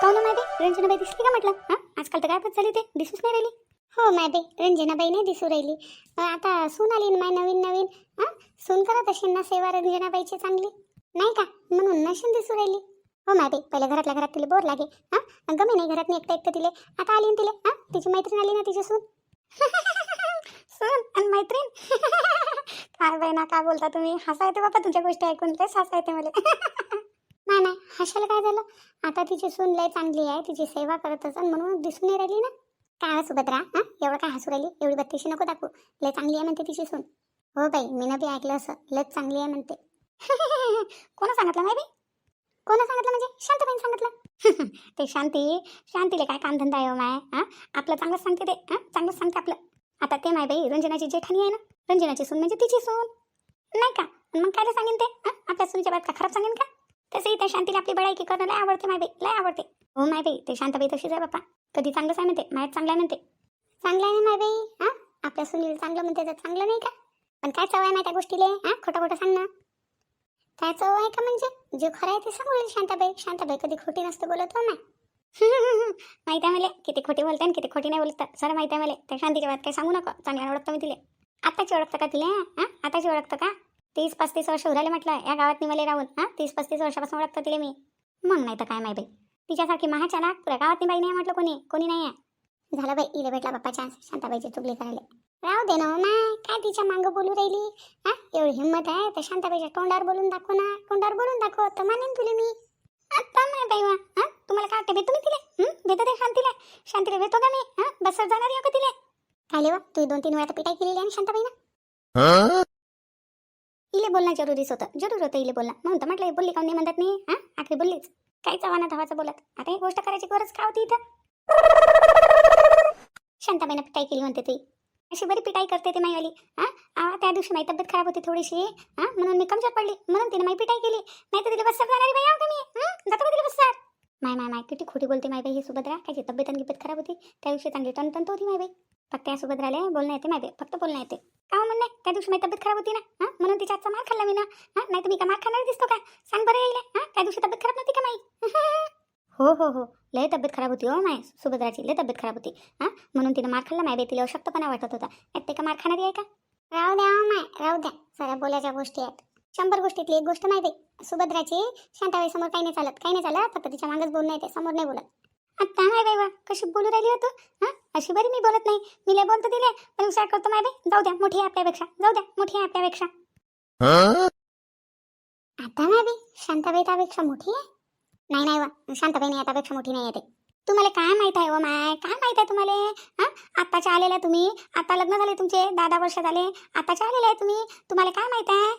काऊन माय रंजनाबाई दिसली का म्हटलं? हां? आजकाल तर काय झाली ते दिसूच नाही राहिली. हो माय रंजनाबाई नाही दिसू राहिली. आता सून आली ना माय नवीन नवीन. हां? सून करत असेल ना सेवा रंजनाबाईची चांगली? नाही का? म्हणून नशीन दिसू राहिली. हो माय पहिले घरातल्या घरात तिला बोर लागे. हां? गमे नाही घरात एकटं एकटं तिले. आता आली ना तिले हां? तिची मैत्रीण आली ना तिची सून. सून आणि मैत्रीण. काय बाई ना काय बोलता तुम्ही? हसा येते बाबा तुमच्या गोष्टी ऐकून तेच हसा येते मला. नाही नाही हशाला काय झालं? आता तिची सून लय चांगली आहे तिची सेवा करत असन म्हणून दिसून नाही राहिली ना? काय हो सुभद्रा हां? एवढं काय हसू राहिली? एवढी बत्तीशी नको दाखवू. लय चांगली आहे म्हणते तिची सून. हो बाई मी बी ऐकलं असं. लयच चांगली आहे म्हणते. कोणा सांगितलं माहिती? कोणा सांगितलं म्हणजे? शांतबाईन सांगितलं. ते शांती शांतीले काय कामधंदा आहे हो माय हां? आपलं चांगलंच सांगते ते हां? चांगलंच सांगते आपलं. आता ते माय बाई रंजनाची जेठाणी आहे ना? रंजनाची सून म्हणजे तिची सून. नाही का? मग काय सांगेन ते हां? आपल्या सुनीच्या बात का खराब सांगेन का? तसंही त्या शांतीला आपली बडाई की करणं लय आवडते माय बाई लय आवडते. हो माय बाई ते शांताबाई तशीच आहे बापा. कधी चांगलंच आहे म्हणते मायात चांगलं आहे म्हणते. चांगलं आहे माय बाई हां? आपल्या सुनील चांगलं म्हणते तर चांगलं नाही का? पण काय चव आहे ना त्या गोष्टीले हां? खोटं खोटं सांग ना. काय चव आहे का म्हणजे? जे खरं आहे ते सांगू शांताबाई. शांताबाई कधी खोटी नसतं बोलत हो ना माहीत आहे मला किती खोटी बोलते आणि किती खोटी नाही बोलत सर माहिती आहे मला त्या शांतीच्या बात काही सांगू नका. चांगल्या ओळखतं मी तिले. आताची ओळखतं का तिले हां? आताची ओळखतं का? तीस पस्तीस वर्ष उराले म्हटलं या गावात निमले राहून हां? तीस पस्तीस वर्षापासून ओळखतो तिले मी. मग नाही तर काय माय बाई? तिच्यासारखी महाचालाक पुऱ्या गावात बाई नाही म्हटलं कोणी? कोणी नाही आहे झालं बाई इले भेटला बाप्पा चान्स शांताबाईची चुगली करायला. राहू दे ना हो काय तिच्या मागं बोलू राहिली? हा? एवढी हिंमत आहे तर शांताबाईच्या तोंडावर बोलून दाखव ना. तोंडावर बोलून दाखव तर मानेन तुले मी. आता माय बाई वा हा? तुम्हाला काय वाटतं भेटतो मी तिले? हं? भेटत आहे शांतीला शांतीला भेटतो का मी? हा? बसवर जाणार आहे का तिले. काय वा तू दोन तीन वेळा पिटाई केलेली आहे ना इले बोलणं जरुरीच होतं. जरूर होतं इले बोलणं. म्हणतं म्हटलं हे बोलली काऊन नाही म्हणतात नाही? हा? आखरी बोललीच. काही चव्हाना धावाचं बोलत. आता ही गोष्ट करायची गरज का होती इथं? शांताबाईनं पिटाई केली म्हणते ती. अशी बरी पिटाई करते ती माईवाली. हा? त्या दिवशी माझी तब्येत खराब होती थोडीशी. हा? म्हणून मी कमजोर पडली. म्हणून तिने माई पिटाई केली. नाही तर तिला बसत जाणारी बाई आहो का मी जातो का तिला बसतात माय माय माय किती खोटी बोलते माय बाई ही सुभद्रा. काय तब्येत आणि गिब्येत खराब होती. त्या दिवशी चांगली टन होती माय बाई. फक्त या बोलणं येते माहिती फक्त बोलणं येते. का म्हणणं आहे? त्या दिवशी माझी तब्येत खराब होती ना? हा? म्हणून तिच्या आजचा मार खाल्ला मी ना. हा? नाही तर मी का मार खाणार दिसतो का? सांग बरं येईल हा? त्या दिवशी तब्येत खराब नव्हती का माई? हो हो हो. लय तब्येत खराब होती हो माय सुभद्राची लय तब्येत खराब होती. हा? म्हणून तिनं मार खाल्ला माय बाई तिला अशक्तपणा वाटत होता. ते का मार खाणारी आहे का? राहू द्या हो माय राहू द्या. साऱ्या बोलायच्या गोष्टी आहेत. शंभर गोष्टीतली एक गोष्ट माहिती सुभद्राची शांताबाई समोर काही नाही चालत काही नाही चालत. फक्त तिच्या मागच बोलणं येते समोर नाही बोलत. आता माय बाई वा कशी बोलू राहिली होतो हा? अशी बरी मी बोलत नाही. मी लय बोलतो दिले पण विचार करतो माय बाई. जाऊ द्या मोठी आहे आपल्यापेक्षा. जाऊ द्या मोठी आहे आपल्यापेक्षा. आता माय बाई शांताबाई त्यापेक्षा मोठी आहे. नाही नाही वा शांताबाई नाही आतापेक्षा मोठी नाही येते ते. तुम्हाला काय माहीत आहे व माय? काय माहीत आहे तुम्हाला? हा? आताच्या आलेल्या तुम्ही आता लग्न झाले तुमचे दहा दहा वर्ष झाले आताच्या आलेले आहे तुम्ही. तुम्हाला काय माहीत आहे?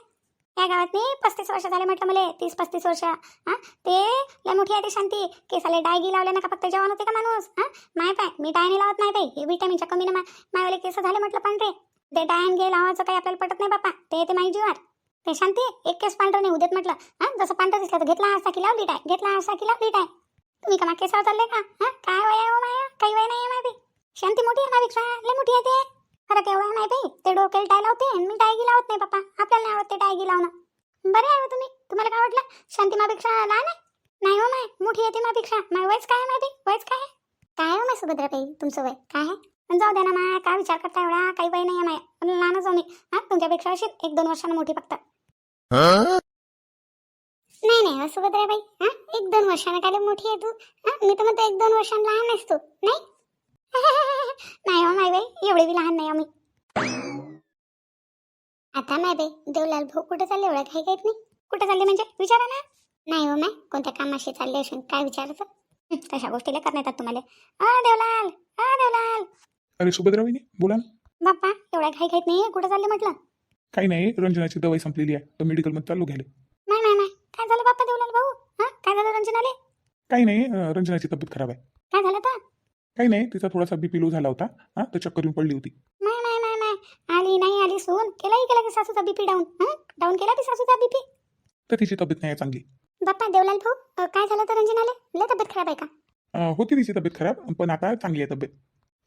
या गावात नाही पस्तीस वर्ष झाले म्हटलं मला तीस पस्तीस वर्ष. हा? ते लय मोठी आहे ती शांती. केसाले डायगी लावले ना का फक्त जेवण होते का माणूस? हां? माय पाय मी डाय नाही लावत नाही बाई. हे विटॅमिनच्या कमीनं मा मायवाले केस झाले म्हटलं पांढरे. ते डायन घे लावायचं काही आपल्याला पटत नाही बापा ते येते माझी जीवार ते शांती एक केस पांढरं नाही उद्यात म्हटलं. हां? जसं पांढरं दिसलं तर घेतला असा की लावली डाय. घेतला असा की लावली डाय. तुम्ही का मा केसावर चालले का? हां? काय वय आहे हो माया? काही वय नाही आहे माझी शांती मोठी आहे माझ्यापेक्षा लय मोठी आहे ते. फरक तेवढं नाही बाई ते डोक्याला टाय लावते मी टायगी लावत नाही पप्पा. आपल्याला नाही आवडते टायगी लावणं बरे आहे हो तुम्ही. तुम्हाला काय वाटलं? शांती लहान आहे? नाही हो माय मोठी येते मापेक्षा माय वयच काय माहिती? वयच काय काय हो माय सुभद्राबाई तुमचं वय? काय आहे? पण जाऊ द्या ना माय काय विचार करता एवढा? काही वय नाही आहे माय लहानच जाऊ मी हा तुमच्यापेक्षा अशी एक दोन वर्षांना मोठी फक्त. नाही नाही सुभद्रा सुभद्राबाई. हा एक दोन वर्षानं. काय मोठी आहे तू? हा मी तर म्हणतो एक दोन वर्षांना लहान आहेस तू. नाही? नाही हो माय बाई एवढे बी लहान नाही आम्ही आता नाही बाई देवलाल भाऊ कुठे चालले एवढं काही काहीत नाही. कुठे चालले म्हणजे? विचारा ना. नाही हो माय कोणत्या कामाशी चालले असेल काय विचारायचं हं, तशा गोष्टीला करण्यात येतात तुम्हाला. अ देवलाल अ देवलाल. अरे सुभद्राबाईनी बोला ना. बाप्पा एवढ्या काही काहीत नाही कुठे चालले म्हटलं? काही नाही रंजनाची दवाई संपलेली आहे. तर मेडिकलमध्ये चालू घ्यायला. नाही नाही नाही काय झालं बाप्पा देवलाल भाऊ? हा? काय झालं रंजनाले? काही नाही अं, रंजनाची तब्येत खराब आहे. काय झालं तर? काही नाही तिचा थोडासा बीपी लो झाला होता. हा तर चक्कर येऊन पडली होती. नाही नाही नाही नाही. आली नाही आली सून. केलाही केला की सासूचा बीपी डाऊन हं? डाऊन केला की सासूचा बीपी तर तिची तब्येत नाही आहे चांगली. बाप्पा देवलाल भाऊ अ, काय झालं तर रंजनाले? लय तब्येत खराब आहे का? अं, होती तिची तब्येत खराब पण आता चांगली आहे तब्येत.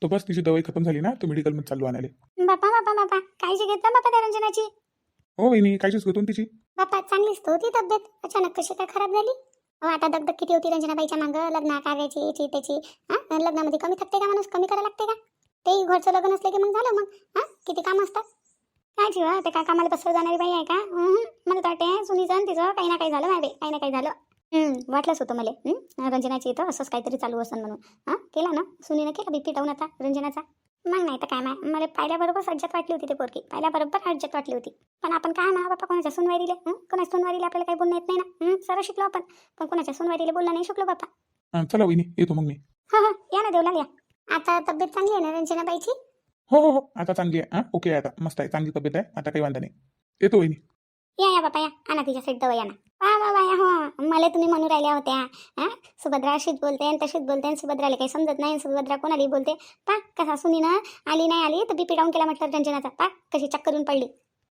तर बस तिची दवाई खतम झाली ना तर मेडिकलमध्ये चालू आणायला. बाप्पा बाप्पा बाप्पा काळजी घेतला बाप्पा त्या रंजनाची. हो वहिनी काळजीच घेतो ना तिची. बाप्पा चांगलीच तर होती तब्येत. अचानक कशी काय खराब झाली? अहो आता दगदग किती होती रंजनाबाईच्या मागं? लग्न कार्याची याची त्याची हां? लग्नामध्ये कमी थकते का माणूस? कमी करायला लागते का? तेही घरचं लग्न असलं की मग झालं मग हां? किती काम असतात? काय जीवा ते काय कामाला बसवलं जाणारी बाई आहे का? मला तर वाटते सुनीचं तिचं काही ना काही झालं माहिती काही ना काही झालं. वाटलंच होतं मला रंजनाची इथं असंच काहीतरी चालू असेल म्हणून. हां केला ना? सुनीनं केला बीपी डाऊन आता रंजनाचा. मग नाही तर काय माय मला पाहिल्याबरोबर सज्जत वाटली होती ते पोरकी पाहिल्याबरोबर हज्जत वाटली होती. पण आपण काय ना बापा कोणाच्या सुनवारीले कोणाच्या सुनवारीला आपल्याला काही बोलणं येत नाही ना? हं? सरळ शिकलो आपण. पण कोणाच्या सुनवारीला बोलणं नाही शिकलो बाप्पा चला वहिनी येतो मग मी. हा हा या ना देवला या. आता तब्येत चांगली आहे ना रंजनाबाईची? हो हो हो आता चांगली आहे हां? ओके आहे आता मस्त आहे चांगली तब्येत आहे आता काही वांधा नाही. येतो वहिनी. या या बापा या. आणा तिच्यासाठी दवा या ना. वा वा वा या हो. मला तुम्ही म्हणून राहिल्या होत्या हा? सुभद्रा अशीच बोलते आणि तशीच बोलते आणि सुभद्राला काही समजत नाही आणि सुभद्रा कोणालाही बोलते. पा कसा सुनीनं आली नाही आली तर बीपी डाऊन केला म्हटलं रंजनाचा. पा कशी चक्कर येऊन पडली.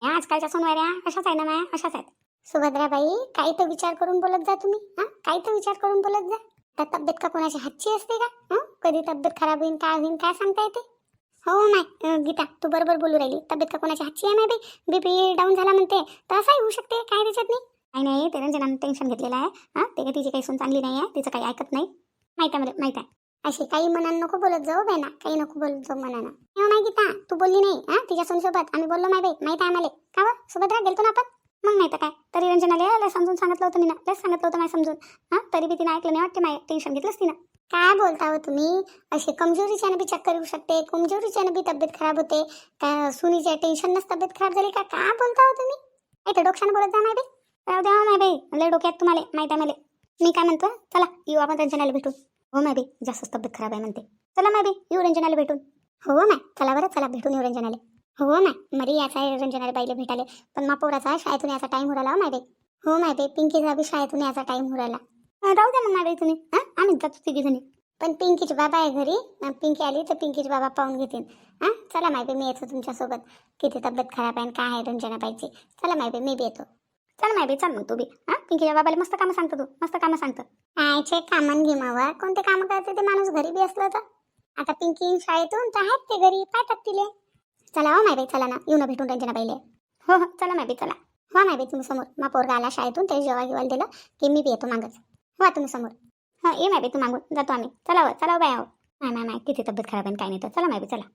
या आजकालच्या सोनवाऱ्या अशाच आहे ना माया? अशाच आहेत. सुभद्राबाई काही तर विचार करून बोलत जा तुम्ही हा? काही तर विचार करून बोलत जा. तर तब्येत का कोणाच्या हातची असते का? हं? कधी तब्येत खराब होईल काय होईन काय सांगता येते? हो माय गीता तू बरोबर बोलू राहिली. तब्येत का कोणाच्या हातची आहे माय बाई? बीपी डाऊन झाला म्हणते. तर असंही होऊ शकते काय त्याच्यात नाही. काही नाही ते रंजनानं टेन्शन घेतलेलं आहे हां? ते तिची काही सून चांगली नाही आहे तिचं काही ऐकत नाही. माहिती आहे मला माहिती आहे. अशी काही मनानं नको बोलत जाऊ बाई ना. काही नको बोलत जाऊ मनानं. हो गीता तू बोलली नाही हां? तिच्या सोनसोबत. आम्ही बोललो माय बाई. माहिती आहे आम्हाला. का हो? सोबत सुभद्रा गेलतो ना आपण? मग नाही तर काय? तरी रंजनाला लय समजून सांगितलं होतं मी ना लय सांगितलं होतं माझ्या समजून. हां? तरी बी तिनं ऐकलं नाही वाटते माय. टेन्शन घेतलंच तिनं. काय बोलता हो तुम्ही? असे कमजोरीच्यानं बी चक्कर येऊ शकते. कमजोरीच्यानं बी तब्येत खराब होते. का सुनीच्या टेन्शननंच तब्येत खराब झाली का? काय बोलता हो तुम्ही? इथे डोक्यानं बोलत जा माय बाई. राहू द्या हो माय बाई. लय डोक्यात तुम्हाला माहिती आहे मला. मी काय म्हणतो चला येऊ आपण रंजनाला भेटून. हो माय बाई जास्तच तब्येत खराब आहे म्हणते. चला माय बाई येऊ रंजनाला भेटून. हो माय चला बरं चला भेटून येऊ रंजनाला. हो माय मरी याचा आहे रंजनाला बाईला भेटाले पण मा पोराचा शाळेतून याचा टाईम उराला हो माय बाई हो माय बाई पिंकीचा बी शाळेतून याचा टाईम उराला. राहू द्या मग माय बाई तुम्ही. हां आम्ही जातो तिघी जणी. पण पिंकीचे बाबा आहे घरी पिंकी आली तर पिंकीचे बाबा पाहून घेतील. हां चला माय बाई मी येतो तुमच्यासोबत. किती तब्येत खराब आहे आणि काय आहे रंजना रंजनाबाईची. चला माय बाई मी बी येतो. चल माय बाई चल मग तू बी. हां पिंकीच्या बाबाला मस्त कामं सांगतो तू. मस्त कामं सांगतं. कायचे कामं घेमावा कोणते कामं करते ते माणूस घरी बी असलं तर. आता पिंकी शाळेतून तर आहेत ते घरी पाहतात तिले चला हो माय चला ना. येऊ ना भेटून रंजनाबाईले. हो हो चला माय चला. हा माय तुम्ही समोर. मग पोरगा आला शाळेतून ते जेव्हा जेवायला दिलं की मी बी येतो मागच. वा तुम्ही समोर. हा ये माय तू मागून. जातो आम्ही. चला हो चला हो बाय हो. नाही किती तब्येत खराब आहे काय नाही तर. चला माय चला.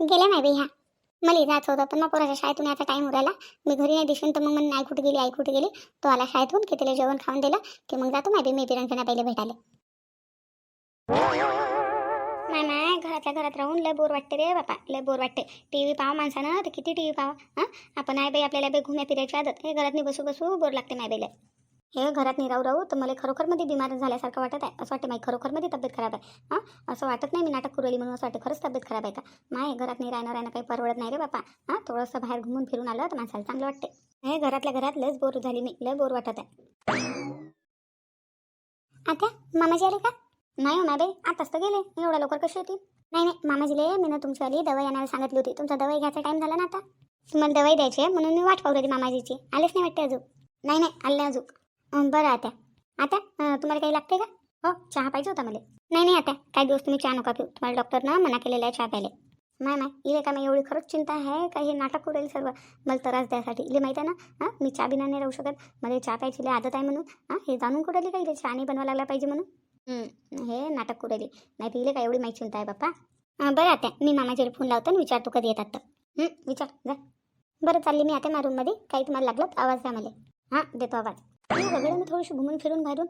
गेल्या माय ह्या. मला जायचं होतं पण मग पोराच्या शाळेतून याचा टाईम उरायला मी घरी नाही दिसून तर मग मग आई कुठे गेली आई कुठे गेली? तो आला शाळेतून की तिला जेवण खाऊन दिलं की मग जातो मायबी मी बिरंजना पहिले भेटायला. नाही नाही. घरातल्या घरात राहून लय बोर वाटते रे बापा. लय बोर वाटते. टी व्ही पाहा माणसानं. तर किती टी व्ही पाहा हां? आपण आहे बाई आपल्याला बाई घुम्या फिरायची आदत. हे घरात नाही बसू बसू बोर लागते माय बाईला. हे घरात नाही राहू राहू. तर मला खरोखरमध्ये बिमार झाल्यासारखं वाटत आहे. असं वाटतं माझी खरोखरमध्ये तब्येत खराब आहे. हां? असं वाटत नाही मी नाटक कुरली म्हणून असं वाटतं खरंच तब्येत खराब आहे का? माय घरात नाही राहणं राहणं काही परवडत नाही रे बापा. हां? थोडंसं बाहेर घुमून फिरून आलं तर माणसाला चांगलं वाटते हे घरातल्या घरात लस बोर झाली मी. लय बोर वाटत आहे. आता मामाजी आले का? नाही हो ना बाई आताच तर गेले. एवढ्या लवकर कशी होती नाही नाही मामाजीले मी ना तुमच्यावाली दवाई आणायला सांगितली होती. तुमचा दवाई घ्यायचा टाईम झाला ना आता. तुम्हाला दवाई द्यायची आहे म्हणून मी वाट पाहू होती मामाजीची. आलेच नाही वाटते अजून. नाही नाही आले अजून. बरं आता आता तुम्हाला काही लागते का? हो चहा पाहिजे होता मला. नाही नाही आता काही दिवस तुम्ही चहा नका पिऊ. तुम्हाला डॉक्टरनं मना केलेला आहे चहा प्यायला. नाही नाही इले का मी एवढी खरंच चिंता आहे? का हे नाटक करेल सर्व. मला त्रास द्यासाठी इले माहिती आहे ना? हां मी चहा बिना नाही राहू शकत. मला चहा प्यायची आदत आहे म्हणून. हां हे जाणून कुठली काही चहा नाही बनवायला लागला पाहिजे म्हणून? हे नाटक कुरेली नाही तर इले का एवढी माहिती चिंता आहे बाप्पा. बरं आता मी मामाजीला फोन लावतो आणि विचारतो कधी येतात तर. विचार जा. बरं चालली मी आता माझ्या रूममध्ये काही तुम्हाला लागलं तर आवाज द्या मला. हां देतो आवाज. वगैरे मी थोडीशी घुमून फिरून बाहेरून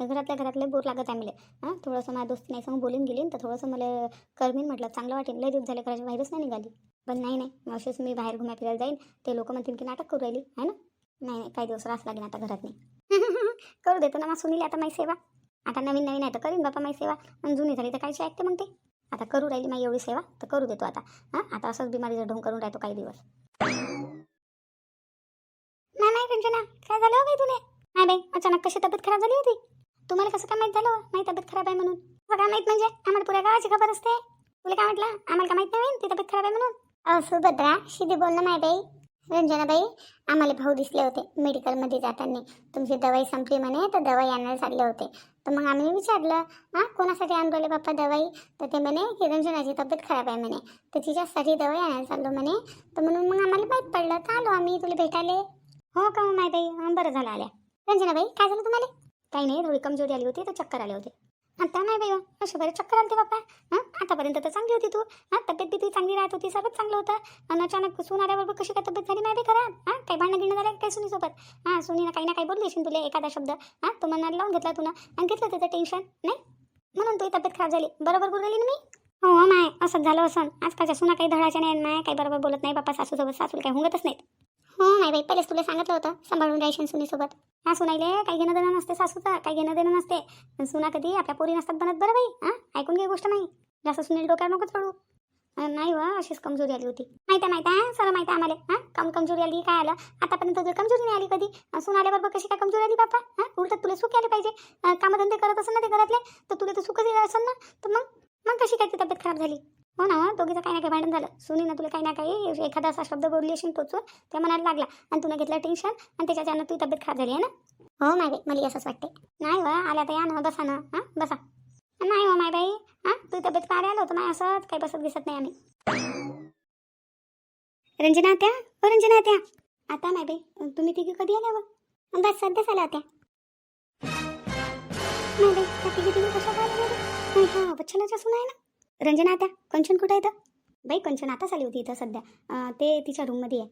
घरातल्या घरातले बोर लागत आहे मला. हां थोडंसं माझ्या दोस्ती नाही सांगून बोलून गेली तर थोडंसं मला करमीन म्हटलं चांगलं वाटेल. लय दिवस झाले घराच्या बाहेरच नाही निघाली. पण नाही नाही असेच मी बाहेर घुम्या फिरायला जाईन. ते लोक म्हणतील की नाटक करू राहिली आहे ना? नाही नाही काही दिवस रास लागेल आता घरात नाही. करू देतो ना मग सुनील आता माझी सेवा. आता नवीन नवीन आहे तर करीन. बापा माझी सेवा. आणि जुनी झाली तर कायची ऐकते मग ते. आता करू राहिली माझी एवढी सेवा तर करू देतो आता. हां? आता असंच बिमारीचा ढोंग करून राहतो काही दिवस. नाही नाही रंजना. काय झालं हो बाई तुला? नाही बाई अचानक कशी तब्येत खराब झाली होती? तुम्हाला कसं काय माहीत झालं हो? माझी तब्येत खराब आहे म्हणून. काय माहीत म्हणजे? आम्हाला पुऱ्या गावाची खबर असते. तुला काय म्हटलं? आम्हाला काय माहीत नाही ती तब्येत खराब आहे म्हणून. सुभद्रा शिदी बोल ना माय बाई. रंजनाबाई आम्हाला भाऊ दिसले होते मेडिकलमध्ये जाताना. तुमची दवाई संपली म्हणे तर दवाई आणायला चालले होते. तर मग आम्ही विचारलं हां कोणासाठी आणून राहिले बाप्पा दवाई? तर ते म्हणे की रंजनाची तब्येत खराब आहे म्हणे. तर तिच्यासाठी दवाई आणायला चाललो म्हणे. तर म्हणून मग आम्हाला माहीत पडलं. तर आलो आम्ही तुला भेटायला. हो का मग माय बाई? बरं झालं आल्या. रंजनाबाई काय झालं तुम्हाला? काही नाही थोडी कमजोरी आली होती तर चक्कर आले होते. आता नाही बाई हो. असे बरे चक्कर आलते बाप्पा. हां? आतापर्यंत तर चांगली होती तू. हां? तब्येत बी तुझी चांगली राहत होती सर्वच चांगलं होतं. आणि अचानक सून आल्याबरोबर कशी काय तब्येत झाली नाही बी खराब हां? काही भांडणं गिणं झालं काय सुनीसोबत? हां? सुनीनं काही ना काही बोलली असेल तुला एखादा शब्द. हां? तो मनाला लावून घेतला तुला आणि घेतलं त्याचं टेन्शन नाही? म्हणून तुझी तब्येत खराब झाली. बरोबर बोलली ना मी? हो माय. असंच झालं असं आजकालच्या सुना काही धडाच्या नाही माय काही बरोबर बोलत नाही. बाप्पा सासूसोबत सासूला काही हुंगतच नाहीत. हो नाही बाई पहिलेच तुला सांगितलं होतं सांभाळून राहायची सुनीसोबत हा सुनाईले काही घेणं देणं नसते सासूचा काही घेणं देणं नसते. पण सुना कधी आपल्या पोरी नसतात बनत बरं बाई हां? ऐकून घे गोष्ट नाही जास्त सुनील डोक्यावर नको चढू नाही व अशीच कमजोरी आली होती. माहिती आहे माहिती आहे सर माहिती आहे आम्हाला हां? कम कमजोरी आली काय आलं? आतापर्यंत तुझी कमजोरी नाही आली कधी. अं, सून आल्याबरोबर कशी काय कमजोरी आली बापा हां? उलट तुला सुख आले पाहिजे. कामधंदे करत असेल ना ते घरातले तर तुला तर सुख दिलं असेल ना? तर मग मग कशी काय ती तब्येत खराब झाली? हो ना दोघीचं काही ना काही भांडण झालं. सुनी ना तुला काही ना काही एखादा असा शब्द बोलली असेल तोच त्या मनाला लागला. आणि तुला घेतलं टेन्शन आणि त्याच्याच्यानं तुझी तब्येत खराब झाली आहे ना? हो माय बाई मला असंच वाटते नाही व आल्या तर या ना बसा ना. हां बसा. नाही हो माय बाई हां तुझी तब्येत काय आलो होतं माय असंच काही बसत दिसत नाही आम्ही. रंजना आत्या हो रंजना आत्या. आता माय बाई तुम्ही तिघी कधी आल्या व? बस सध्याच आल्या होत्या. नाही बाई तिघी तिघी कशा काय हा बच्छलाच्या सुना आहे ना? रंजना आत्या कंचन कुठं तर बाई कंचन आताच आली होती इथं सध्या. ते तिच्या रूममध्ये आहे.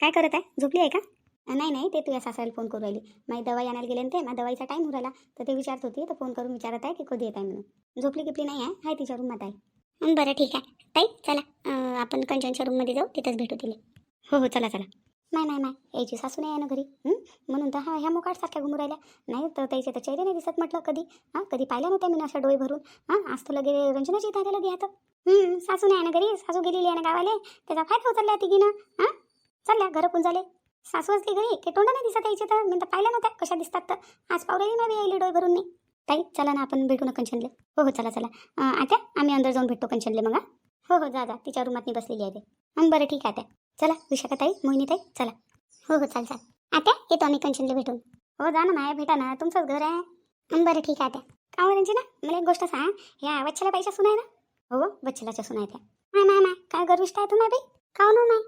काय करत आहे? झोपली आहे का? नाही नाही ते तुझ्या सासऱ्याला फोन करू राहिली. माझी दवाई आणायला गेले ना ते माझ्या दवाईचा टाईम राहिला तर ते विचारत होती तर फोन करून विचारत आहे की कधी येत आहे म्हणून. झोपली गिपली नाही आहे हाय तिच्या रूमात आहे. बरं ठीक आहे. ताई चला. आपण कंचनच्या रूममध्ये जाऊ तिथंच भेटू तिला. हो हो चला चला. नाही नाही नाही. यायची सासू नाही आहे ना घरी. म्हणून तर हा ह्या मुकाटसारख्या घुमू राहिल्या. नाही तर त्याचे तर चेहरे नाही दिसत म्हटलं कधी. हां? कधी पाहिल्या नव्हत्या मी अशा डोळे भरून. हां? आज तर लगे रंजनाची इथं आल्या लगे आता सासू नाही आहे ना घरी? सासू गेलेली आहे ना गावाले? त्याचा फायदा उचलला तिघीनं. हां? चालल्या घरं कोण झाले सासू असली घरी ते तोंड नाही दिसत यायचे तर. मी तर पाहिल्या नव्हत्या कशा दिसतात तर. आज पावलेली नाही यायली डोळे भरून नाही. ताई चला ना आपण भेटू ना कंचनले. हो हो चला चला. आता आम्ही अंदर जाऊन भेटतो कंचनले मग हां? हो हो जा जा. तिच्या रूमात बसलेली आहे ते. बरं ठीक आहे त्या चला विशाखाताई मोहिनीताई चला. हो हो चाल चाल आता येतो आम्ही कंचनला भेटून. हो जा ना माया भेटा ना. तुमचंच घर आहे. बरं ठीक आहे आता का म्हणजे ना? मला एक गोष्ट सांग. ह्या वच्छला बाईच्या सुना आहे ना? हो, हो वच्छलाच्या सुना आहे त्या. माय माय काय गर्विष्ट आहे तुम्ही बाई? का हो माय?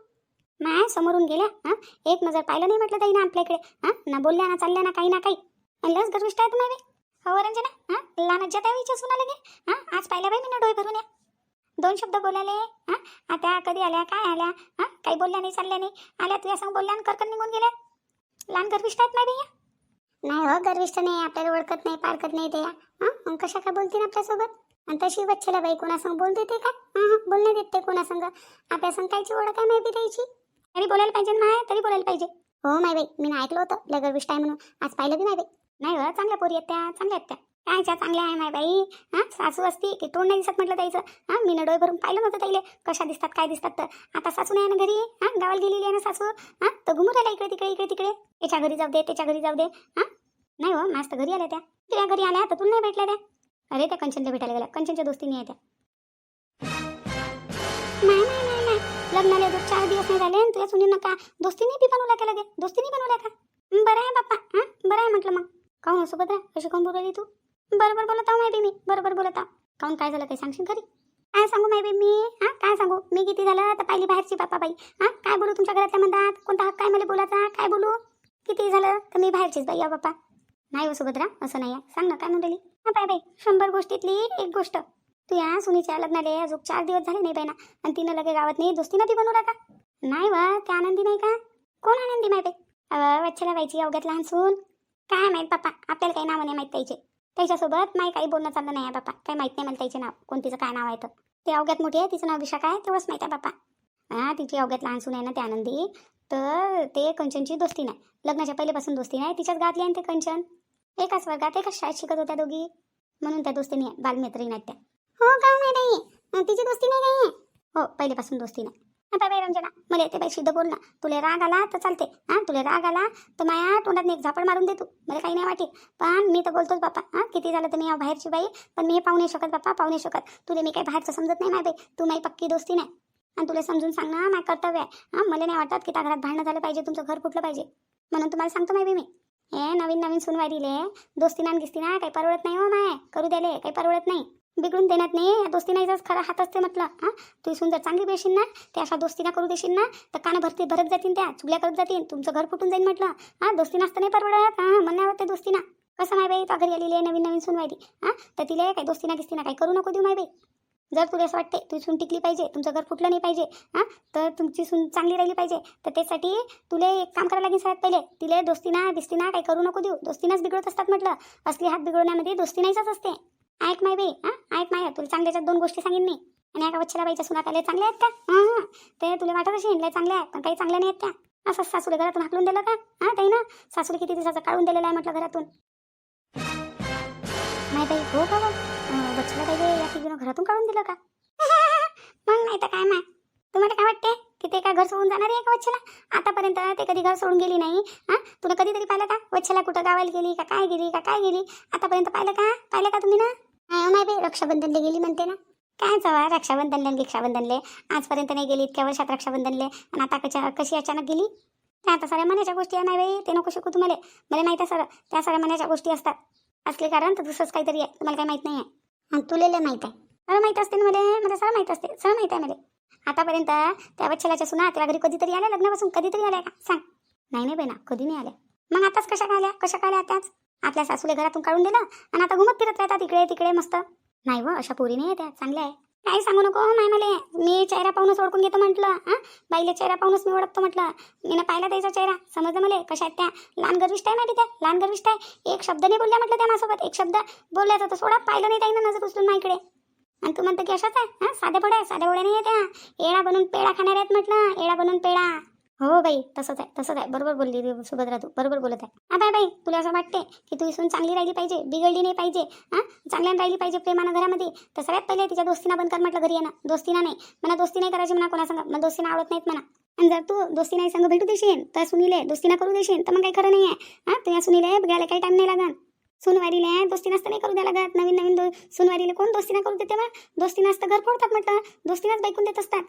माय समोरून गेल्या हां? एक नजर पाहिलं नाही म्हटलं ताई ना आपल्या इकडे हां? ना बोलल्या ना चालल्या ना काही ना काही. आणि लस गर्विष्ट आहे तुम्ही बाई? हो रंजना हां? लहान त्या विचार सुना लगे? हां? आज पाहिलं बाई मी ना डोळे भरून या. दोन शब्द बोलाले हां? आता कधी आल्या? काय आल्या? हां? काही बोलल्या नाही चालल्या नाही. आल्या तुझ्या सांग बोलल्या आणि करकन निघून गेल्या? लहान गर्विष्ट आहेत नाही भैया? नाही हो गर्विष्ट नाही. आपल्याला ओळखत नाही पारखत नाही ते हां? मग कशा काय बोलतील आपल्यासोबत आणि तशी बच्चेला बाई कोणासंग बोलते ते का? हां हां बोलणे देत ते कोणासंग आपल्या संग कायची ओळख आहे माहिती द्यायची? तरी बोलायला पाहिजे ना माय तरी बोलायला पाहिजे. हो माय बाई मी ऐकलं होतं. लय गर्विष्ट आहे म्हणून. आज पाहिलं बी माय बाई. नाही हो चांगल्या पोरी आहेत त्या चांगल्या आहेत त्या. कायच्या चांगल्या आहे माय बाई. हां सासू असती की तोंड नाही दिसत म्हटलं त्याचं हां मी डोळे भरून पाहिलं नव्हतं ताईले. कशा दिसतात काय दिसतात तर. आता सासू नाही ना घरी. हां गावाला गेलेली आहे ना सासू. हां तर घुमू राहिला इकडे तिकडे इकडे तिकडे. याच्या घरी जाऊ दे त्याच्या घरी जाऊ दे. हां? नाही हो मस्त घरी आल्या त्या. तुझ्या घरी आल्या तर तुला नाही भेटल्या त्या. अरे त्या कंचनला भेटायला गेल्या. कंचनच्या दोस्तीने आहे त्या. नाही नाही नाही नाही. लग्नाला अजून चार दिवस नाही झाले आणि तुझ्या सुनी नका. दोस्तीने बी बनवल्या का लगे दोस्तीने बनवल्या का बरं आहे बाप्पा. हां बरं आहे म्हटलं मग. काहून सोबत राह. कशी कोण बोलवली तू? बरोबर बोलत आहो माहिती मी. बरोबर बोलत आहो. काहून काय झालं काही सांगशील खरी? काय सांगू माहिती मी? हां काय सांगू? मी किती झालं? तर पाहिली बाहेरची बाप्पा बाई. हां काय बोलू तुमच्या घरातल्या म्हणतात कोणता हक्क काय मला बोलायचा? काय बोलू? किती झालं? तर मी बाहेरचीच बाई या बाप्पा नाही हो सुभद्रा असं नाही सांग ना काय म्हणलेली हा बाय बाई शंभर गोष्टीतली एक गोष्ट. तू या सुनीच्या लग्नाला अजून चार दिवस झाले नाही बाई ना आणि तिनं लगे गावात नाही दोस्तीनं ती बनवला का नाही वा त्या आनंदी नाही का? कोण आनंदी माहिती अव वच्छला बाईची अवघ्यात लहान सून. काय माहीत बाप्पा आपल्याला काही नाव नाही माहीत पाहिजे त्याच्यासोबत नाही काही बोलणं चाललं नाही आहे बाप्पा काही माहीत नाही मला त्याचे नाव. कोणतीचं काय नाव आहे तर. ते अवघ्यात मोठी आहे. तिचं नाव विशाखा आहे. तेवढंच माहीत आहे बापा. हां तिची अवघ्यात लहान सून आहे ना त्या आनंदी. तर ते कंचनची दोस्ती नाही. लग्नाच्या पहिल्यापासून दोस्ती नाही. तिच्याच गातली आहे ना ते कंचन. एकाच वर्गात एकाच शाळेत शिकत होत्या दोघी. म्हणून त्या दोस्तीने आहे बालमित्रीण आहेत त्या हो का नाही तिची दोस्ती नाही हो पहिल्यापासून दोस्ती नाही. आता बाई रंजना. मला येते बाई सिद्ध बोल ना तुला राग आला तर चालते. हां तुला राग आला तर माया तोंडात एक झापड मारून दे तू. मला काही नाही वाटेल पण मी तर बोलतोच बापा. हां किती झालं तर मी बाहेरची बाई. पण मी पाहू नाही शकत बापा पाहू नाही शकत. तुला मी काही बाहेरचं समजत नाही माय बाई. तू माझी पक्की दोस्ती नाही. आणि तुला समजून सांग ना माझं कर्तव्य आहे. हां मला नाही वाटत की त्या घरात भांडणं झालं पाहिजे तुमचं घर फुटलं पाहिजे. म्हणून तुम्हाला सांगतो माहिती मी. हे नवीन नवीन सुनवाई दिले दोस्ती ना गिस्ती ना काही परवडत नाही हो माय. करू द्याले काही परवडत नाही. बिघडून देण्यात नाही. या दोस्ती नाहीचाच खरा हात असते म्हटलं हां? तू इथून जर चांगली बेशील ना ते अशा दोस्तीना करू देशील ना तर कानं भरती भरत जातील त्या चुगल्या करत जातील तुमचं घर फुटून जाईल म्हटलं. हां दोस्ती नसतं नाही परवडत हां? मला नाही आवडते दोस्तीना. कसं माय बाई तो घरी आलेली आहे नवीन नवीन सुनवायली हां? तर तिला काय दोस्तीना गिस्तीना काय करू नको देऊ माय बाई. जर तुला असं वाटते तू सून टिकली पाहिजे तुमचं घर फुटलं नाही पाहिजे हां? तर तुमची सून चांगली राहिली पाहिजे. तर त्यासाठी तुला एक काम करायला लागेल सगळ्यात पहिले. तिला दोस्तीना बिस्तीना काही करू नको देऊ. दोस्तीनाच बिघडत असतात म्हटलं. असली हात बिघडवण्यामध्ये दोस्ती नाहीच असते. ऐक माय बाई हां? ऐक माय तुला चांगल्याच्या दोन गोष्टी सांगेन मी. आणि एका वच्छला बाईच्या सुना त्याला चांगल्या आहेत का हां ते तुला वाटत असेल लय चांगल्या आहेत पण काही चांगल्या नाही आहेत त्या. असं सासूला घरातून हाकलून दिलं का? हां ताई ना? सासूला किती दिवसाचं काढून दिलेलं आहे म्हटलं घरातून. माय बाई हो का वच्छला बाई या तिघीनं घरातून काढून दिलं का? मग नाही तर काय माय? तुम्हाला काय वाटते की ते काय घर सोडून जाणार आहे का वच्छला आतापर्यंत ते कधी घर सोडून गेली नाही. हां? तुला कधीतरी पाहिलं का? वच्छला कुठं गावाला गेली का? काय गेली का? काय गेली? आतापर्यंत पाहिलं का? पाहिलं का तुम्ही ना? नाही माय बाई रक्षाबंधनला गेली म्हणते ना. काय चवा रक्षाबंधनले रिक्षाबंधनले आजपर्यंत नाही गेली इतक्या वर्षात रक्षाबंधनले. आणि आता कशा कशी अचानक गेली? त्या आता साऱ्या मनाच्या गोष्टी आहे नाही बाई ते नको शिकू तुम्हाला. मला नाही त्या सर त्या साऱ्या मनाच्या गोष्टी असतात. असले कारण तर दुसरंच काहीतरी आहे तुम्हाला काही माहीत नाही आहे. आणि तुला माहीत आहे. मला माहीत असते ना मला मला सर माहीत असते सर माहीत आहे मला. आतापर्यंत त्या वच्छलाच्या सुना त्या घरी कधीतरी आल्या लग्नापासून कधीतरी आल्या का? सांग. नाही नाही बेना कधी नाही आल्या. मग आताच कशा काय आल्या कशा काय आल्या त्याच आपल्या सासूले घरातून काढून दिलं आणि आता घुमत फिरत राहतात इकडे तिकडे मस्त. नाही व अशा पोरी नाही त्या चांगल्या आहे. काही सांगू नको हो, माय मला मी चेहरा पाहूनच ओळखून घेतो म्हटलं हां? बाईले चेहरा पाहूनच मी ओळखतो म्हटलं. मी ना पाहिला त्याचा चेहरा. समजलं मला? कशा आहेत त्या? लहान गर्विष्ट आहे माहिती त्या? लहान गर्विष्ट आहे. एक शब्द नाही बोलल्या म्हटलं त्या माझ्यासोबत. एक शब्द बोलल्याचा तर सोडा. पाहिलं नाही त्याईनं नजर उचलून माझ्याकडे आणि तू म्हणतो की अशाच आहे हां? साध्या पोड्या साध्या पोड्या नाही येत्या. त्या एळा बनून पेढा खाणार आहेत म्हटलं. येडा बनून पेढा हो बाई तसंच आहे तसंच आहे. बरोबर बोलली सुभद्रा तू. बरोबर बोलत आहे. हा बाय बाई तुला असं वाटते की तू इसून चांगली राहिली पाहिजे बिघडली नाही पाहिजे हां? चांगल्यानं राहिली पाहिजे प्रेमानं घरामध्ये तर सगळ्यात पहिले तिच्या दोस्तीना बंद कर म्हटलं घरी येणं. दोस्तीना नाही. मला दोस्ती नाही करायची म्हणा कोणासंग. मला दोस्तीना आवडत नाहीत म्हणा. आणि जर तू दोस्ती नाही संग भेटू देशील तर सुनीले दोस्तीना करू देशील तर मग काही खरं नाही आहे हां तुझ्या सुनीले बघायला काही टाईम नाही लागत सुनवारीले दोस्ती नसतं नाही करू द्या लागत. नवीन नवीन दो सुनवारीले कोण दोस्तीना करू देते मग दोस्ती नसतं घर फोडतात म्हटलं. दोस्तीनाच बायकून देत असतात.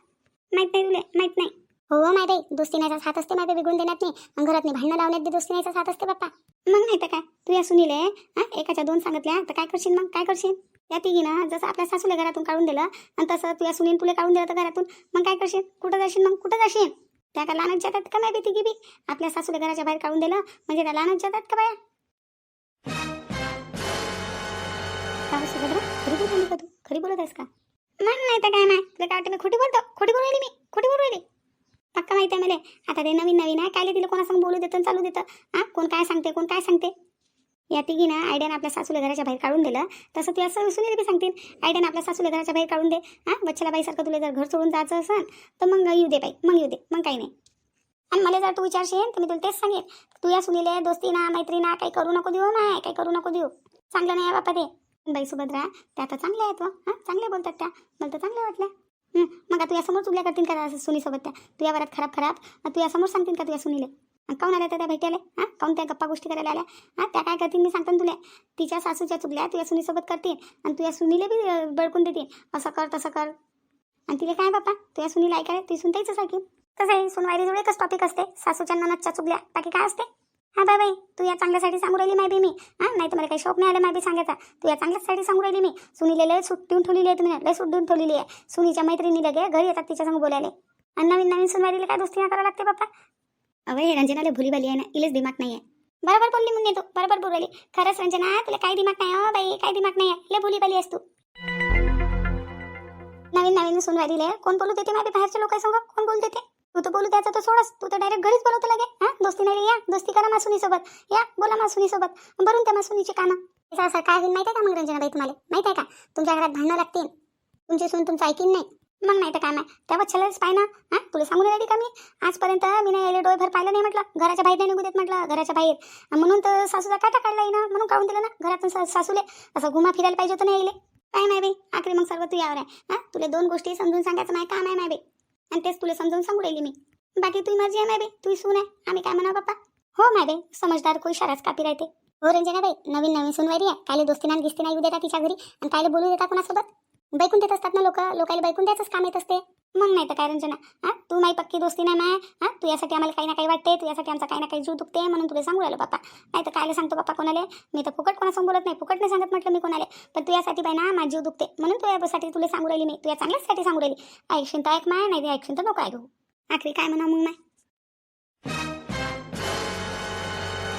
माहीत नाही तुले माहीत नाही. हो माय बाई. दोस्ती नाहीचा साथ असते माय बाई बिघडून देण्यात नाही. आणि घरात नाही भांडणं लावण्यात बी दोस्ती नाहीचा साथ असते बाप्पा. मग नाही तर काय? तू या सुनीले हां? एकाच्या दोन सांगितल्या तर काय करशील मग? काय करशील? त्या तिघीनं जसं आपल्या सासूला घरातून काढून दिलं आणि तसं तू या सुनील तुला काढून दिलं तर घरातून मग काय करशील? कुठं जाशील मग? कुठं जाशील? त्या का लहानच जातात का नाही बी तिघी बी? आपल्या सासूला घराच्या बाहेर काढून दिलं म्हणजे त्या लहानच जातात का बाया? का हो सुभद्रा? खरी बोलली का तू? खरी बोलत आहेस का? मग नाही तर काय नाही तुला काय वाटतं मी खोटी बोलतो? खोटी बोलू राहिली मी? खोटी बोलू राहिली? पक्का माहिती आहे मला? आता ते नवीन नवीन आहे काय तिला कोणासंग बोलू देतं चालू देतं? हां? कोण काय सांगते कोण काय सांगते? या तिघीनं आयडियानं आपल्या सासूला घराच्या बाहेर काढून दिलं. तसं ती असं सुनील बी सांगतील. आयडियानं आपल्या सासूला घराच्या बाहेर काढून दे. हां? बच्चाला बाईसारखं तुला जर घर सोडून जायचं असेल तर मग येऊ दे बाई मग येऊ दे मग काही नाही. आणि मला जर तू विचारशील तर मी तुला तेच सांगेन तू या सुनीले मैत्री मैत्रीना काही करू नको देऊ नाही काही करू नको देऊ. चांगलं नाही आहे बापा ते. बाई सुभद्रा त्या आता चांगल्या आहेत हो. हां? चांगल्या बोलतात त्या. मला तर चांगल्या वाटल्या. मग आता यासमोर चुगल्या करतील का असं सुनीसोबत त्या? तुझ्या वरात खराब खराब. आणि यासमोर समोर सांगतील का तुझ्या सुनीले? काऊन आल्या त्या भेटायला? हां काऊन त्या गप्पा गोष्टी करायला आल्या? हां त्या काय करतील मी सांगतो ना तुला? तिच्या सासूच्या चुगल्या तुझ्या सुनीसोबत करतील आणि तुझ्या सुनीले बी बळकून देतील असं कर तसं कर. आणि तिला काय बापा तुझ्या सुनीला ऐकायला ती सुन त्याच ऐकीन कसं आहे? सुनवाईरीजवळ एकच टॉपिक असते. सासूच्या ननदच्या चुगल्या. बाकी काय असते? हा बाय बाई तू या चांगल्यासाठी सांगू राहिली माय बी मी. हां नाही तर मला काही शौक नाही आला माय बी सांगायचा. तू या चांगल्यासाठी सांगू राहिली मी. सुनीले लय सूट देऊन ठेवलेली आहे तुम्ही लय सूट देऊन ठेवलेली आहे. सुनीच्या मैत्रिणी लगे घरी येतात तिच्या संग बोलायला. आणि नवीन नवीन सुनवारीला काय दोस्ती करावं लागते बाप्पा? अवे रंजनाला भुलीबाली आहे ना इलेच दिमाग नाही आहे बरोबर बोलली म्हणून येतो बरोबर बोलली. खरंच रंजना तुला काही दिमाग नाही हो बाई काही दिमाग नाही आहे लय भुलीबाली आहेस तू. नवीन नवीन सुनवारीले कोण बोलू देते माहिती बाहेरच्या लोकांसंग? कोण बोलू देते? तू तर बोलू द्यायचं तर सोडस. तू तर डायरेक्ट घरीच बोलवतो लगे. हा? दोस्ती नाही या. दोस्ती करा मासुनीसोबत. या बोला मासुनीसोबत. भरून त्या मासुनीची कानं असं असं काय होईल माहिती आहे का मग रंजनाबाई तुम्हाला? माहिती आहे का? तुमच्या घरात भांडणं लागतील. तुमची सून तुमचं ऐकीन नाही. मग नाही तर काय नाही त्या बच्चालाच पाय ना. हा? तुला सांगून राहिली का मी? आजपर्यंत मी नाही यायला डोळेभर पाहिलं नाही म्हटलं. घराच्या बाहेर नाही निघू देत म्हटलं. घराच्या बाहेर. म्हणून तर सासूचा काटा काढला ना म्हणून काढून दिलं ना. घरातून सासूले. असं घुमा फिरायला पाहिजे होतं नाही यायले. काय नाही बाई? आखरी मग सर्व तू यावर आहे. हा? तुला दोन गोष्टी समजून सांगायचं नाही काम आहे नाही बाई. आणि तेच तुला समजून सांगू राहिली मी. बाकी तुझी मर्जी आहे मॅबे तू सून आहे. आम्ही काय म्हणा बाप्पा? हो मॅबे समजदार कोई शाराच कापी राहते. हो रंजना बाई. नवीन नवीन सुनवारी आहे. कायले दोस्ती नाही गिस्ती नाही उद्या तिच्या घरी आणि कायले बोलू देता कोणासोबत? बैकून देत असतात ना लोक लोकांना बैकून द्यायचंच काम येत असते. मग नाही तर काय रंजना? हा? तू माही पक्की दोस्ती नाही माय. हा? तू यासाठी आम्हाला काही ना काही वाटते तू यासाठी आमचा काही ना काही जीव दुखते म्हणून तुला सांगू राहिलो बापा. नाही तर कायला सांगतो बापा कोणाला? मी तर फुकट कोणासमोर बोलत नाही फुकट नाही सांगत म्हटलं मी कोणाला. पण तू यासाठी बाई ना माझा जीव दुखते म्हणून तू यासाठी तुला सांगू राहिली मी. तू या चांगल्यासाठी सांगू राहिली. ऐकशील तर ऐक माय नाही ते ऐकशील तर नको ऐकू. आखरी काय म्हणा मग माय?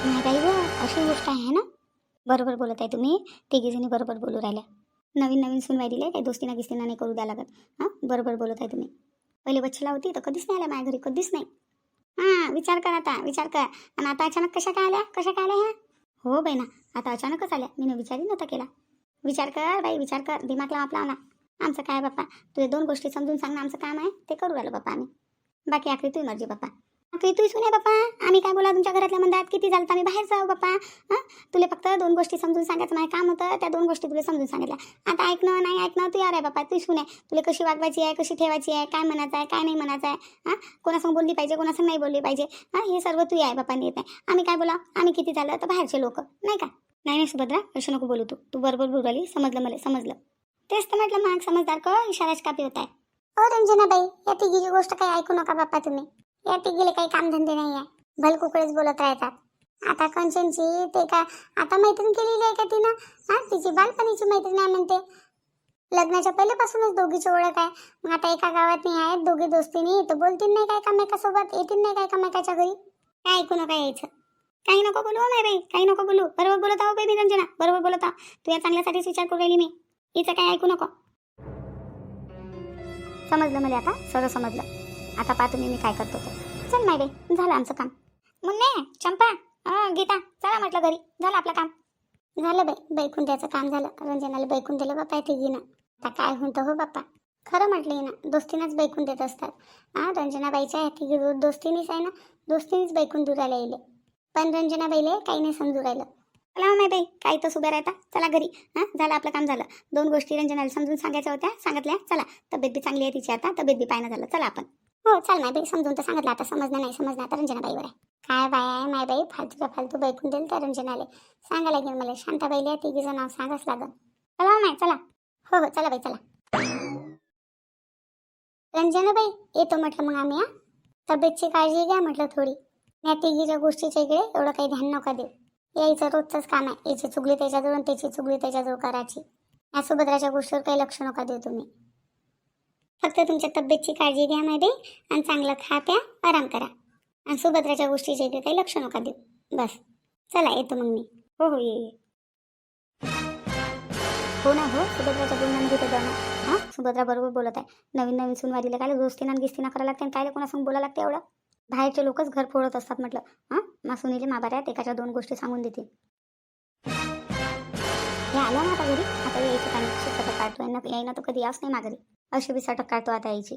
नाही बाई गो अशी गोष्ट आहे ना? बरोबर बोलत आहे तुम्ही. तिघीजणी बरोबर बोलू राहिल्या. नवीन नवीन सुनवाई दिले काही दोस्तीना गिस्तीना नाही करू द्या लागत. हां बरोबर बोलत आहे तुम्ही. पहिले बच्चेला होती तर कधीच नाही आल्या माझ्या घरी कधीच नाही. हां विचार कर आता विचार कर. आणि आता अचानक कशा काय आल्या? कशा काय आल्या ह्या? हो बहिणा आता अचानकच आल्या. मी विचारही नव्हता केला. विचार कर बाई विचार कर. दिमाग लावा आपला आमचं काय बाप्पा? तुझे दोन गोष्टी समजून सांग ना आमचं काम आहे. ते करू राहिलो बाप्पा आम्ही. बाकी आखरी तू मर्जी बाप्पा. आखरी तू सुने बाप्पा आम्ही काय बोला तुमच्या घरातल्या मंदात किती झालं आम्ही बाहेर जाऊ बाप्पा हां? तुला फक्त दोन गोष्टी समजून सांगायचं. माझं काम होतं त्या दोन गोष्टी तुला समजून सांगितल्या. आता ऐकणं नाही ऐकणं तू यार आहे बाप्पा तू सुने तुला कशी वागवायची आहे कशी ठेवायची आहे काय म्हणायचं आहे काय नाही म्हणायचं आहे? हां? कोणासंग बोलली पाहिजे कोणासंग नाही बोलली पाहिजे? हां? हे सर्व तू आहे बाप्पा येत आहे आम्ही काय बोला? आम्ही किती झालं? तर बाहेरचे लोक. नाही का? नाही नाही सुभद्रा असं नको बोलू तू. तू बरोबर बोलवली समजलं मला समजलं. तेच तर म्हटलं मग समजदार का इशाराच कापी होत आहे. हो, ओ रंजनाबाई या तिघीची गोष्ट काही ऐकू नका बाप्पा तुम्ही. या तिघीला काही कामधंदे नाही आहे भलकुकडेच बोलत राहतात. आता कंचनची ते का आता मैत्रीण केलेली आहे का तिनं? हा तिची बालपणीची मैत्रीण आहे म्हणते. लग्नाच्या पहिल्यापासूनच दोघीची ओळख आहे. मग आता एका गावात नाही आहेत दोघी दोस्तीने. तर बोलतील नाही काय कामेकासोबत? येतील नाही काय कामेकाच्या घरी? काय ऐकू नका यायचं. काही नको बोलू हो, नाही बाई. काही नको बोलू. बरोबर बोलत आहो बेबी रंजना बरोबर बोलत आहो. तू या चांगल्यासाठीच विचार करू राहिली मी. हिचं काय ऐकू नको. समजलं मला आता? सर्व समजलं. आता पहा तुम्ही मी काय करतो ते. चल माय बाई झालं आमचं काम. मुन्ने चंपा अं, गीता चला म्हटलं घरी. झालं आपलं काम. झालं बाई बैकून द्यायचं काम झालं. रंजनाला बैकून दिलं बाप्पा घेणं आता काय होतं हो बाप्पा खरं म्हटलं ना दोस्तीनंच बैकून देत असतात. हां रंजनाबाईच्या ह्या तिघी दोस्तीनीच आहे ना दोस्तीनीच बैकून दुरायला येईल. पण रंजनाबाईले काही नाही समजू राहिलं. चला हो, माय बाई काही तर उभ्या राहता. चला घरी. हां झालं आपलं काम झालं. दोन गोष्टी रंजनाला समजून सांगायच्या होत्या सांगितल्या. चला तब्येत बी चांगली आहे तिची आता तब्येत बी पाहिजे झालं. चला आपण. हो चाल माय बाई समजून तर सांगितलं. आता समजणं नाही समजणं आता रंजनाबाईवर आहे. काय बाय आहे माय बाई फालतूच्या फालतू बैकून देईल त्या रंजनाले. सांगा लागेल मला. शांताबाईला तिघीचं नाव सांगाच लागल. चला हो माय चला. हो हो चला बाई चला. रंजनाबाई येतो म्हटलं मग आम्ही तब्येतची काळजी घ्या म्हटलं थोडी. या तिघीच्या गोष्टीच्या इकडे एवढं काही ध्यान नका देऊ. यायचं रोजचंच काम आहे. याची चुगली त्याच्याजवळ त्याची चुगली त्याच्याजवळ करायची. या सुभद्राच्या गोष्टीवर काही लक्ष नका देऊ तुम्ही. फक्त तुमच्या तब्येतची काळजी घ्या माय आणि चांगलं खा प्या आराम करा. आणि सुभद्राच्या गोष्टीचे इकडे काही लक्ष नका देऊ. बस. चला येतो मग मी. हो हो ये ये. हो ना हो सुभद्राच्या बोलण्यामध्ये तर जाणं हां? सुभद्रा बरोबर बोलत आहे. नवीन नवीन सुनवारीला काय गोष्टीना गिस्तीना करायला लागते आणि काय कोणासंग बोलायला लागते एवढं? बाहेरचे लोकच घर फोडत असतात म्हटलं. हां? मा सुनीले माबाऱ्यात एकाच्या दोन गोष्टी सांगून देतील. हे आलं ना आता घरी? आता यायचं काय सटक काढतो यांना यायनं तर कधी याच नाही माघारी. अशी बी सटक काढतो आता यायची